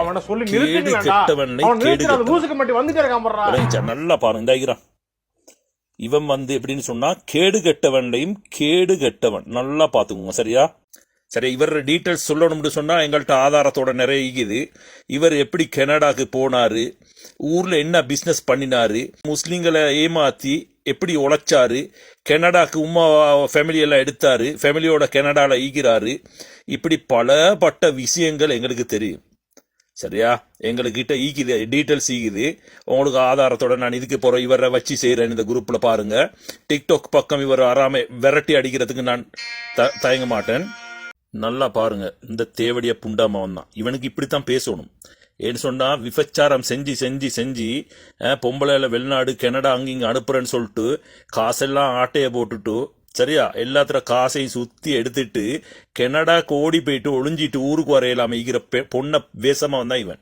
அவனை சொல்லி கேடு கெட்டவனை கெட்டவன். நல்லா பாருங்க இந்தாகிறான் இவன் வந்து எப்படின்னு சொன்னா கேடு கெட்டவன்லையும் கேடு கெட்டவன். நல்லா பாத்துக்கோங்க சரியா? சரி இவர் டீட்டெயில்ஸ் சொல்லணும்னு சொன்னா எங்கள்கிட்ட ஆதாரத்தோட நிறைய இருக்குது இவர் எப்படி கனடாக்கு போனாரு ஊர்ல என்ன பிசினஸ் பண்ணினாரு முஸ்லிம்களை ஏமாத்தி எப்படி உழைச்சாரு கனடாக்கு உமா ஃபேமிலி எல்லாம் எடுத்தாரு ஃபேமிலியோட கனடால ஈகிறாரு இப்படி பலப்பட்ட விஷயங்கள் எங்களுக்கு தெரியும். சரியா? எங்ககிட்ட ஈக்குது டீட்டெயில்ஸ் ஈக்குது உங்களுக்கு ஆதாரத்தோட நான் இதுக்கு போகிறோம் இவரை வச்சு செய்கிறேன் இந்த குரூப்பில் பாருங்க. டிக்டாக் பக்கம் இவர் வராம விரட்டி அடிக்கிறதுக்கு நான் த தயங்க மாட்டேன். நல்லா பாருங்க. இந்த தேவடிய புண்டாமவன் தான். இவனுக்கு இப்படித்தான் பேசணும். ஏன்னு சொன்னா விபச்சாரம் செஞ்சு செஞ்சு செஞ்சு அஹ், பொம்பளைல வெளிநாடு கனடா அங்கிங்க அனுப்புறேன்னு சொல்லிட்டு காசெல்லாம் ஆட்டையை போட்டுட்டு சரியா? எல்லாத்துல காசையும் சுத்தி எடுத்துட்டு கெனடா கோடி போயிட்டு ஒளிஞ்சிட்டு ஊருக்கு வரையலாம ஈகிற பொண்ணை வேஷமா வேசமா வந்தான் இவன்.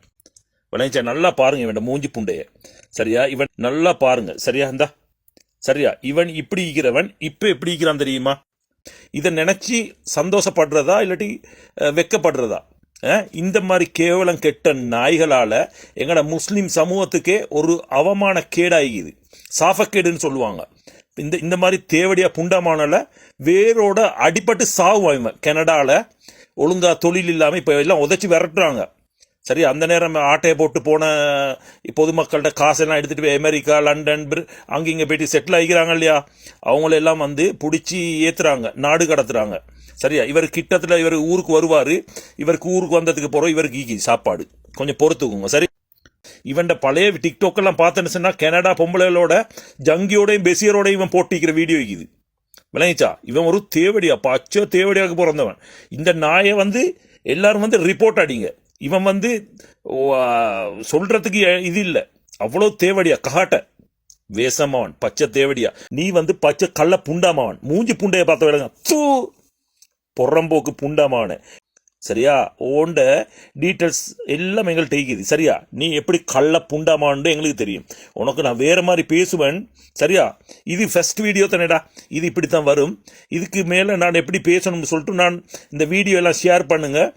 விளைஞ்சா நல்லா பாருங்க இவன் மூஞ்சி புண்டைய. சரியா? இவன் நல்லா பாருங்க. சரியா? இந்தா. சரியா? இவன் இப்படி இருக்கிறவன் இப்ப எப்படி இருக்கிறான் தெரியுமா? இதை நினைச்சு சந்தோஷப்படுறதா இல்லாட்டி வெக்கப்படுறதா? இந்த மாதிரி கேவலம் கெட்ட நாய்களால எங்களோட முஸ்லீம் சமூகத்துக்கே ஒரு அவமான கேடாகிது சாஃபக்கேடுன்னு சொல்லுவாங்க. இந்த இந்த மாதிரி தேவடியாக புண்டமானல வேரோட அடிப்பட்டு சாவுவான் இவன் கனடால ஒழுங்காக தொழில் இல்லாமல் இப்போ எல்லாம் உதச்சி விரட்டுறாங்க. சரி அந்த நேரம் ஆட்டையை போட்டு போன பொதுமக்கள்கிட்ட காசெல்லாம் எடுத்துகிட்டு போய் அமெரிக்கா லண்டன் பிர் அங்கே இங்கே போயிட்டு செட்டில் ஆகிக்கிறாங்க இல்லையா? அவங்களெல்லாம் வந்து பிடிச்சி ஏற்றுறாங்க நாடு கடத்துறாங்க. சரியா? இவர் கிட்டத்தில் இவர் ஊருக்கு வருவார். இவருக்கு ஊருக்கு வந்ததுக்கு போகிறோம் இவருக்கு ஈக்கி சாப்பாடு. கொஞ்சம் பொறுத்துக்குங்க சரி? இவன் பழைய டிக்டோக்கெல்லாம் பார்த்தேன்னு சொன்னா கனடா பொம்பளைகளோட ஜங்கியோடையும் பெசியரோடையும் இவன் போட்டிக்கிற வீடியோ இது. விளங்கிச்சா? இவன் ஒரு தேவடியா பச்சை தேவடியாக பிறந்தவன். இந்த நாயை வந்து எல்லாரும் வந்து ரிப்போர்ட் அடிங்க. இவன் வந்து சொல்றதுக்கு இது இல்லை. அவ்வளோ தேவடியா கஹாட்ட வேசமாவன் பச்சை தேவடியா. நீ வந்து பச்சை கள்ள புண்டாமாவன். மூஞ்சி புண்டையை பார்த்த வேலைங்க தூ! பொறம்போக்கு புண்டாமாவன. சரியா? ஓண்ட டீட்டெயில்ஸ் எல்லாம் எங்கள்கிட்ட இருக்குது. சரியா? நீ எப்படி கள்ள புண்டாமான்னு எங்களுக்கு தெரியும். உனக்கு நான் வேற மாதிரி பேசுவேன். சரியா? இது ஃபஸ்ட் வீடியோ தானேடா. இது இப்படி தான் வரும். இதுக்கு மேலே நான் எப்படி பேசணும்னு சொல்லிட்டு நான் இந்த வீடியோ எல்லாம் ஷேர் பண்ணுங்க.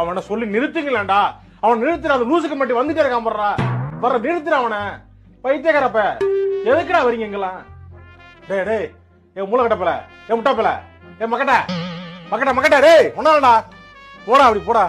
அவனை சொல்லி நிறுத்துங்களேன்டா. அவன் நிறுத்துற அந்த லூசுக்கு மட்டும் வந்துட்டே இருக்கான் போடுறா வர நிறுத்துற அவனை. பைத்தியக்காரப்ப. எதுக்குடா வரீங்க டே டேய். டேய் என் மூளை கட்டப்பல என் முட்டாப்பல என் மக்கட்ட மக்கட்ட மக்கட்ட ரே ஒன்னாடா போடா அப்படி போடா.